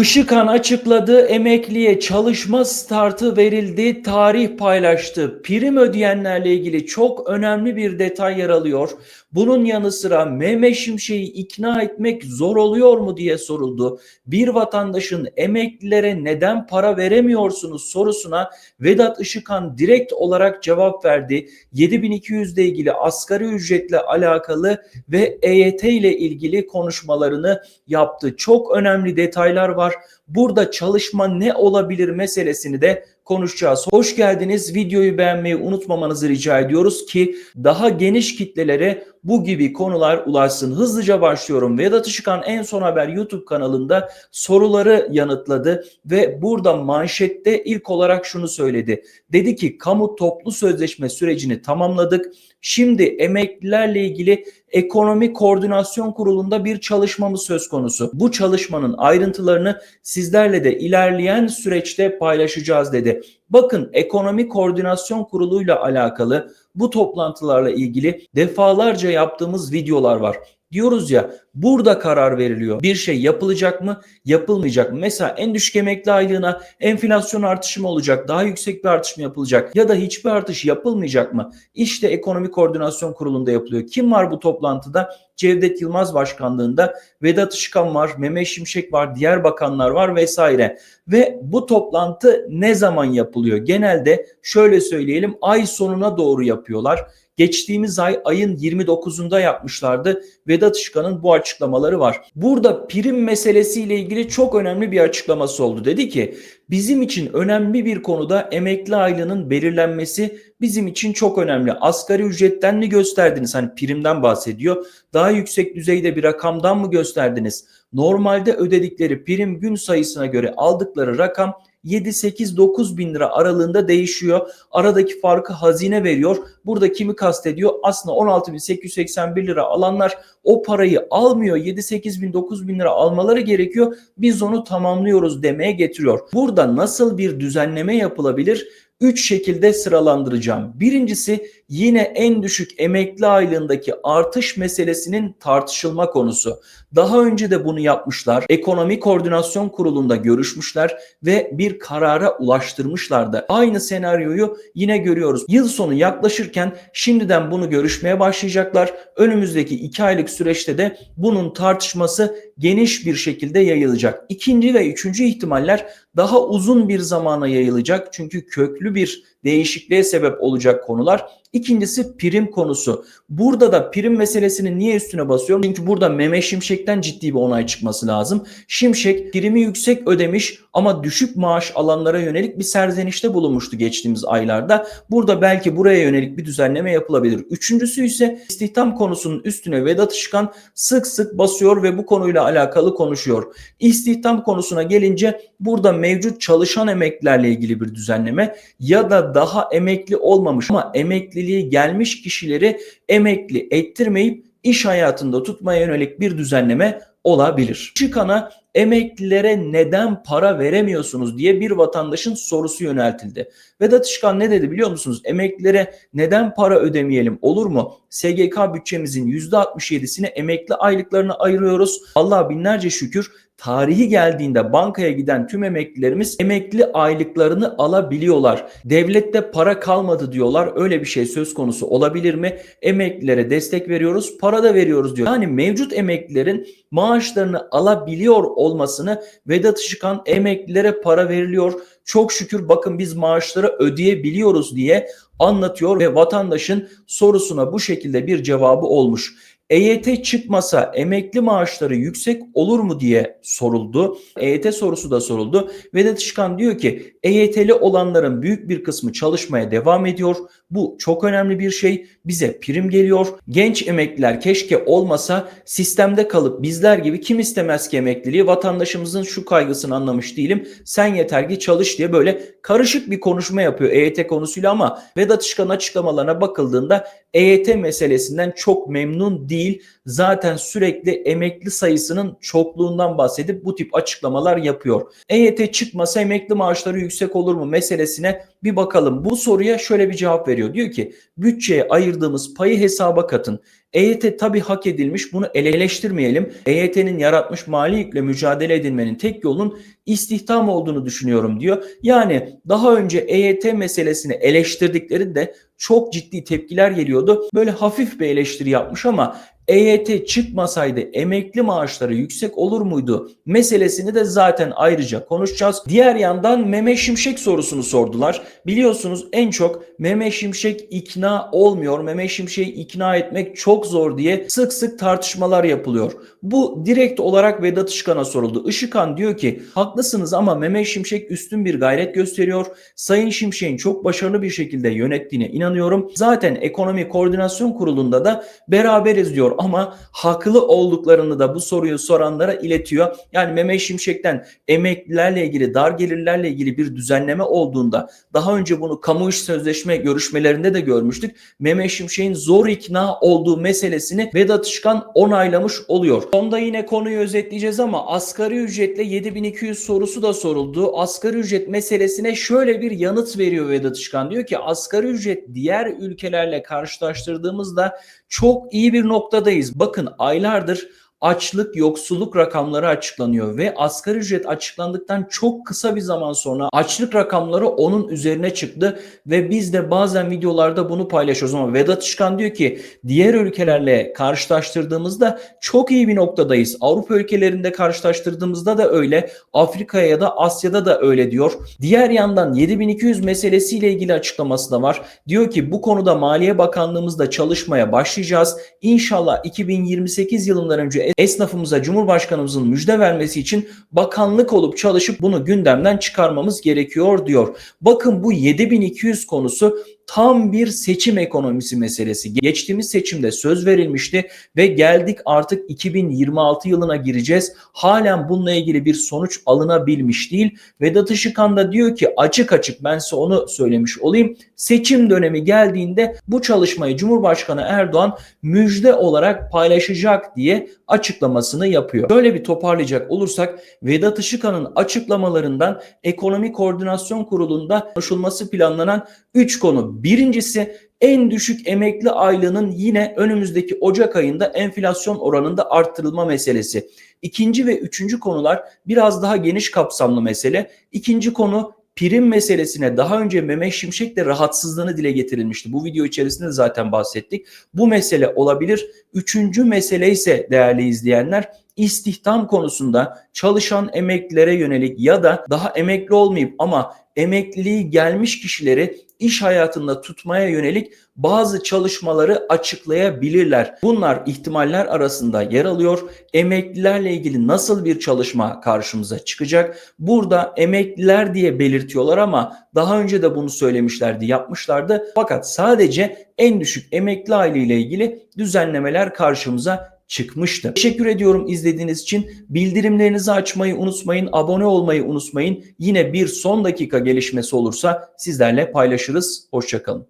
Işıkhan açıkladı, emekliye çalışma startı verildi, tarih paylaştı. Prim ödeyenlerle ilgili çok önemli bir detay yer alıyor. Bunun yanı sıra Mehmet Şimşek'i ikna etmek zor oluyor mu diye soruldu. Bir vatandaşın emeklilere neden para veremiyorsunuz sorusuna Vedat Işıkhan direkt olarak cevap verdi. 7200 ile ilgili asgari ücretle alakalı ve EYT ile ilgili konuşmalarını yaptı. Çok önemli detaylar var. Burada çalışma ne olabilir meselesini de konuşacağız. Hoş geldiniz. Videoyu beğenmeyi unutmamanızı rica ediyoruz ki daha geniş kitlelere bu gibi konular ulaşsın. Hızlıca başlıyorum. Vedat Işıkhan en son haber YouTube kanalında soruları yanıtladı ve burada manşette ilk olarak şunu söyledi. Dedi ki kamu toplu sözleşme sürecini tamamladık. Şimdi emeklilerle ilgili Ekonomi Koordinasyon Kurulu'nda bir çalışmamız söz konusu. Bu çalışmanın ayrıntılarını sizlerle de ilerleyen süreçte paylaşacağız dedi. Bakın Ekonomi Koordinasyon Kurulu'yla alakalı bu toplantılarla ilgili defalarca yaptığımız videolar var. Diyoruz ya burada karar veriliyor. Bir şey yapılacak mı, yapılmayacak mı? Mesela en düşük emekli aylığına enflasyon artışı mı olacak, daha yüksek bir artış mı yapılacak ya da hiçbir artış yapılmayacak mı? İşte Ekonomi Koordinasyon Kurulu'nda yapılıyor. Kim var bu toplantıda? Cevdet Yılmaz başkanlığında Vedat Işıkhan var, Mehmet Şimşek var, diğer bakanlar var vesaire. Ve bu toplantı ne zaman yapılıyor? Genelde şöyle söyleyelim ay sonuna doğru yapıyorlar. Geçtiğimiz ay ayın 29'unda yapmışlardı. Vedat Işıkhan'ın bu açıklamaları var. Burada prim meselesiyle ilgili çok önemli bir açıklaması oldu. Dedi ki bizim için önemli bir konuda emekli aylığının belirlenmesi bizim için çok önemli. Asgari ücretten mi gösterdiniz? Hani primden bahsediyor. Daha yüksek düzeyde bir rakamdan mı gösterdiniz? Normalde ödedikleri prim gün sayısına göre aldıkları rakam 7-8-9 bin lira aralığında değişiyor. Aradaki farkı hazine veriyor. Burada kimi kastediyor? Aslında 16.881 lira alanlar o parayı almıyor. 7-8 bin 9 bin lira almaları gerekiyor. Biz onu tamamlıyoruz demeye getiriyor. Burada nasıl bir düzenleme yapılabilir? 3 şekilde sıralandıracağım. Birincisi yine en düşük emekli aylığındaki artış meselesinin tartışılma konusu. Daha önce de bunu yapmışlar. Ekonomi Koordinasyon Kurulu'nda görüşmüşler ve bir karara ulaştırmışlardı. Aynı senaryoyu yine görüyoruz. Yıl sonu yaklaşırken şimdiden bunu görüşmeye başlayacaklar. Önümüzdeki 2 aylık süreçte de bunun tartışması geniş bir şekilde yayılacak. İkinci ve üçüncü ihtimaller daha uzun bir zamana yayılacak. Çünkü köklü bir değişikliğe sebep olacak konular. İkincisi prim konusu. Burada da prim meselesini niye üstüne basıyorum? Çünkü burada Mehmet Şimşek'ten ciddi bir onay çıkması lazım. Şimşek primi yüksek ödemiş ama düşük maaş alanlara yönelik bir serzenişte bulunmuştu geçtiğimiz aylarda. Burada belki buraya yönelik bir düzenleme yapılabilir. Üçüncüsü ise istihdam konusunun üstüne Vedat Işıkhan sık sık basıyor ve bu konuyla alakalı konuşuyor. İstihdam konusuna gelince burada mevcut çalışan emeklilerle ilgili bir düzenleme ya da daha emekli olmamış ama emekliliği gelmiş kişileri emekli ettirmeyip iş hayatında tutmaya yönelik bir düzenleme olabilir. Çıkana emeklilere neden para veremiyorsunuz diye bir vatandaşın sorusu yöneltildi. Vedat Işıkhan ne dedi biliyor musunuz? Emeklilere neden para ödemeyelim olur mu? SGK bütçemizin %67'sini emekli aylıklarına ayırıyoruz. Allah binlerce şükür tarihi geldiğinde bankaya giden tüm emeklilerimiz emekli aylıklarını alabiliyorlar. Devlette para kalmadı diyorlar. Öyle bir şey söz konusu olabilir mi? Emeklilere destek veriyoruz, para da veriyoruz diyor. Yani mevcut emeklilerin maaşlarını alabiliyor olmasını Vedat Işıkhan emeklilere para veriliyor. Çok şükür bakın biz maaşları ödeyebiliyoruz diye anlatıyor ve vatandaşın sorusuna bu şekilde bir cevabı olmuş. EYT çıkmasa emekli maaşları yüksek olur mu diye soruldu. EYT sorusu da soruldu. Vedat Işıkhan diyor ki EYT'li olanların büyük bir kısmı çalışmaya devam ediyor. Bu çok önemli bir şey. Bize prim geliyor. Genç emekliler keşke olmasa sistemde kalıp bizler gibi kim istemez ki emekliliği vatandaşımızın şu kaygısını anlamış değilim. Sen yeter ki çalış diye böyle karışık bir konuşma yapıyor EYT konusuyla ama Vedat Işıkhan açıklamalarına bakıldığında EYT meselesinden çok memnun değil. Zaten sürekli emekli sayısının çokluğundan bahsedip bu tip açıklamalar yapıyor. EYT çıkmasa emekli maaşları yüksek olur mu meselesine Bir bakalım bu soruya şöyle bir cevap veriyor. Diyor ki bütçeye ayırdığımız payı hesaba katın. EYT tabi hak edilmiş bunu eleştirmeyelim. EYT'nin yaratmış mali yükle mücadele edilmenin tek yolun istihdam olduğunu düşünüyorum diyor. Yani daha önce EYT meselesini eleştirdiklerinde çok ciddi tepkiler geliyordu. Böyle hafif bir eleştiri yapmış ama EYT çıkmasaydı emekli maaşları yüksek olur muydu meselesini de zaten ayrıca konuşacağız. Diğer yandan Meme Şimşek sorusunu sordular. Biliyorsunuz en çok Meme Şimşek ikna olmuyor. Meme Şimşek'i ikna etmek çok zor diye sık sık tartışmalar yapılıyor. Bu direkt olarak Vedat Işıkhan'a soruldu. Işıkhan diyor ki haklısınız ama Meme Şimşek üstün bir gayret gösteriyor. Sayın Şimşek'in çok başarılı bir şekilde yönettiğine inanıyorum. Zaten Ekonomi Koordinasyon Kurulu'nda da beraberiz diyor ama haklı olduklarını da bu soruyu soranlara iletiyor. Yani Mehmet Şimşek'ten emeklilerle ilgili, dar gelirlerle ilgili bir düzenleme olduğunda daha önce bunu kamu iş sözleşme görüşmelerinde de görmüştük. Mehmet Şimşek'in zor ikna olduğu meselesini Vedat Işıkhan onaylamış oluyor. Sonda yine konuyu özetleyeceğiz ama asgari ücretle 7200 sorusu da soruldu. Asgari ücret meselesine şöyle bir yanıt veriyor Vedat Işıkhan. Diyor ki asgari ücret diğer ülkelerle karşılaştırdığımızda çok iyi bir noktadayız. Bakın aylardır açlık, yoksulluk rakamları açıklanıyor ve asgari ücret açıklandıktan çok kısa bir zaman sonra açlık rakamları onun üzerine çıktı ve biz de bazen videolarda bunu paylaşıyoruz ama Vedat Işkan diyor ki diğer ülkelerle karşılaştırdığımızda çok iyi bir noktadayız. Avrupa ülkelerinde karşılaştırdığımızda da öyle, Afrika'ya ya da Asya'da da öyle diyor. Diğer yandan 7200 meselesiyle ilgili açıklaması da var. Diyor ki bu konuda Maliye Bakanlığımızda çalışmaya başlayacağız. İnşallah 2028 yılından önce esnafımıza Cumhurbaşkanımızın müjde vermesi için bakanlık olup çalışıp bunu gündemden çıkarmamız gerekiyor diyor. Bakın bu 7200 konusu tam bir seçim ekonomisi meselesi. Geçtiğimiz seçimde söz verilmişti ve geldik artık 2026 yılına gireceğiz. Halen bununla ilgili bir sonuç alınabilmiş değil. Vedat Işıkhan da diyor ki açık açık ben size onu söylemiş olayım. Seçim dönemi geldiğinde bu çalışmayı Cumhurbaşkanı Erdoğan müjde olarak paylaşacak diye açıklamasını yapıyor. Böyle bir toparlayacak olursak Vedat Işıkhan'ın açıklamalarından Ekonomi Koordinasyon Kurulu'nda konuşulması planlanan 3 konu. Birincisi en düşük emekli aylığının yine önümüzdeki Ocak ayında enflasyon oranında arttırılma meselesi. İkinci ve üçüncü konular biraz daha geniş kapsamlı mesele. İkinci konu prim meselesine daha önce Mehmet Şimşek de rahatsızlığını dile getirilmişti. Bu video içerisinde de zaten bahsettik. Bu mesele olabilir. Üçüncü mesele ise değerli izleyenler istihdam konusunda çalışan emeklilere yönelik ya da daha emekli olmayıp ama emekliliği gelmiş kişileri iş hayatında tutmaya yönelik bazı çalışmaları açıklayabilirler. Bunlar ihtimaller arasında yer alıyor. Emeklilerle ilgili nasıl bir çalışma karşımıza çıkacak? Burada emekliler diye belirtiyorlar ama daha önce de bunu söylemişlerdi, yapmışlardı. Fakat sadece en düşük emekli aile ile ilgili düzenlemeler karşımıza çıkmıştı. Teşekkür ediyorum izlediğiniz için. Bildirimlerinizi açmayı unutmayın, abone olmayı unutmayın. Yine bir son dakika gelişmesi olursa sizlerle paylaşırız. Hoşçakalın.